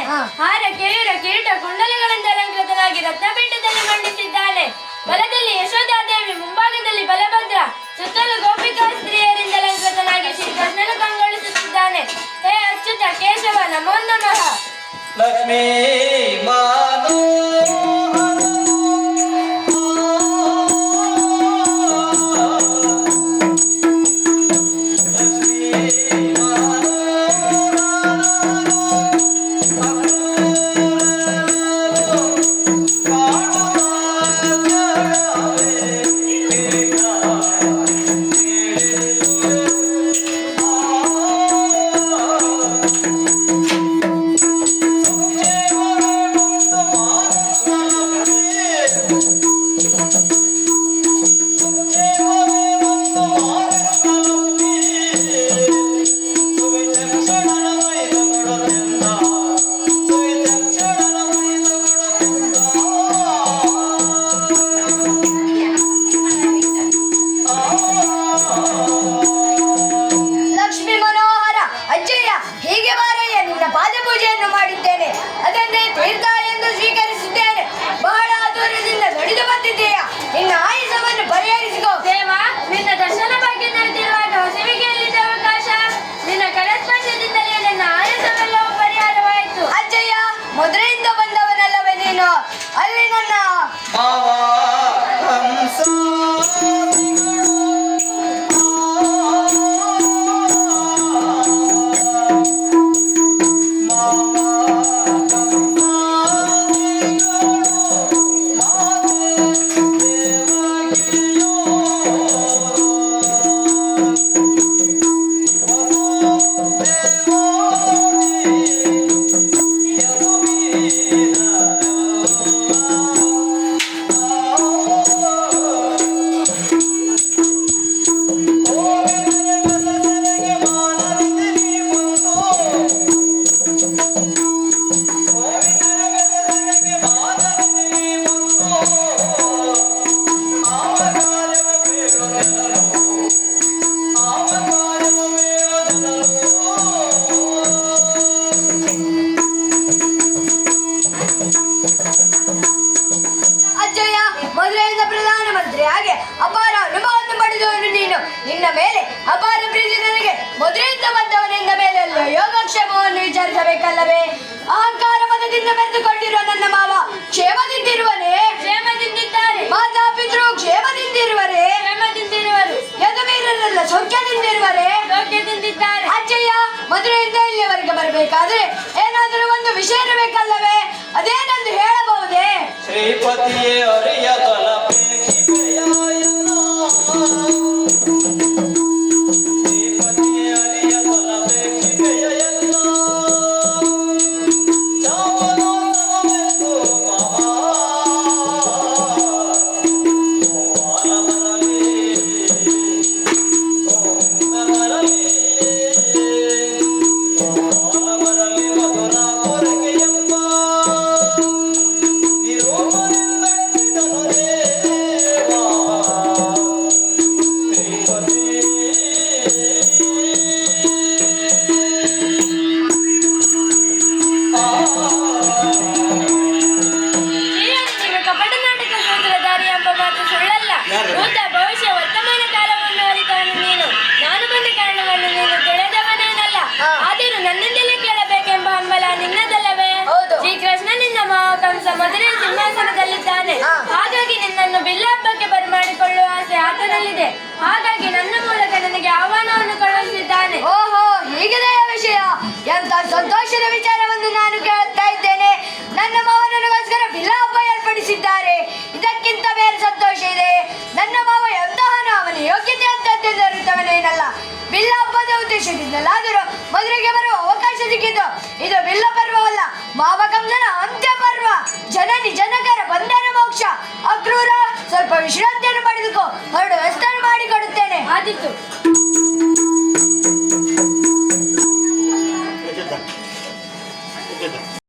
ಹಾರ ಕೇಯೂರ ಕಿರೀಟ ಕುಂಡಲಗಳಿಂದ ಅಲಂಕೃತನಾಗಿ ರತ್ನಪೀಠದಲ್ಲಿ ಮಂಡಿಸಿದ್ದಾನೆ ಬಲದಲ್ಲಿ ಯಶೋಧಾದೇವಿ ಮುಂಭಾಗದಲ್ಲಿ ಬಲಭದ್ರ ಸುತ್ತಲೂ ಗೋಪಿಕಾ ಸ್ತ್ರೀಯರಿಂದ ಅಲಂಕೃತನಾಗಿ ಶ್ರೀಕೃಷ್ಣನು ಕಂಗೊಳಿಸುತ್ತಿದ್ದಾನೆ. ಹೇ ಅಚ್ಯುತ ಕೇಶವ ನಮೋ ನಮಃ. ಲಕ್ಷ್ಮೀ ಮದುವೆಯಿಂದ ಪ್ರಧಾನಮಂತ್ರಿ. ಹಾಗೆ ಅಪಾರ ಅನುಭವವನ್ನು ಪಡೆದವನು ನೀನು. ನಿನ್ನ ಮೇಲೆ ಅಪಾರ ಪ್ರೀತಿ ನನಗೆ. ಮದುವೆಯಿಂದ ಬಂದವನಿಂದ ಮೇಲೆ ಯೋಗಕ್ಷೇಮವನ್ನು ವಿಚಾರಿಸಬೇಕಲ್ಲವೇ? ಅಹಂಕಾರ ಮತದಿಂದ ಮೆರೆದುಕೊಂಡಿರುವ ನನ್ನ ಮಾವ ಕ್ಷೇಮದಿಂದಿರುವನೇ? ಕ್ಷೇಮದಿಂದಿದ್ದಾನೆ. ಮಾತಾ ಪಿತೃ ಕ್ಷೇಮದಿಂದಿರುವರೇ? ಕ್ಷೇಮದಿಂದಿರುವರು. ಯದುವೀರರೆಲ್ಲ ಸೌಖ್ಯದಿಂದಿರುವರೇ? ಸೌಖ್ಯದಿಂದಿದ್ದಾರೆ ಅಜ್ಜಯ್ಯ ಮದುವೆಯಿಂದ ಇಲ್ಲಿಯವರೆಗೆ ಬರಬೇಕಾದ್ರೆ ಏನಾದರೂ ಒಂದು ವಿಷಯ ಇರಬೇಕಲ್ಲವೇ? ಅದೇನೆಂದು ಹೇಳಬಹುದೇ? ಶ್ರೀಪತಿಯೇ ಅರಿಯ baby. ಬಿಲ್ಲ ಹಬ್ಬಕ್ಕೆ ಬರಮಾಡಿಕೊಳ್ಳುವ ಆಸೆ ಆತನಲ್ಲಿದೆ. ಹಾಗಾಗಿ ನನ್ನ ಮೂಲಕ ನನಗೆ ಆಹ್ವಾನವನ್ನು ಕಳುಹಿಸಿದ್ದಾನೆ. ಓಹೋ ಹೀಗಿದೆಯ ವಿಷಯ. ಎಂತ ಸಂತೋಷದ ವಿಚಾರವನ್ನು ನಾನು ಕೇಳುತ್ತಾ ಇದ್ದೇನೆ. ನನ್ನ ಮಾವ ಬಿಲ್ಲಬ್ಬ ಏರ್ಪಡಿಸಿದ್ದಾರೆ. ಇದಕ್ಕಿಂತ ಬೇರೆ ಸಂತೋಷ ಇದೆ. ನನ್ನ ಮಾವ ಎಂತಹನು ಅವನ ಯೋಗ್ಯತೆ ಅಂತದ್ದೆಂದು ಅರಿತವನೇನಲ್ಲ ಬಿಲ್ಲ ಹಬ್ಬದ ಉದ್ದೇಶದಿಂದಲಾದರೂ ಮದುವೆಗೆ ಬರುವ ಅವಕಾಶ ಸಿಕ್ಕಿದ್ದು ಇದು ಬಿಲ್ಲ ಪರ್ವವಲ್ಲ. ಮಾವ ಕಂಸನ ಅಂತ್ಯ ಪರ್ವ. ಜನನಿ, ಜನಕರ ಬಂಧನ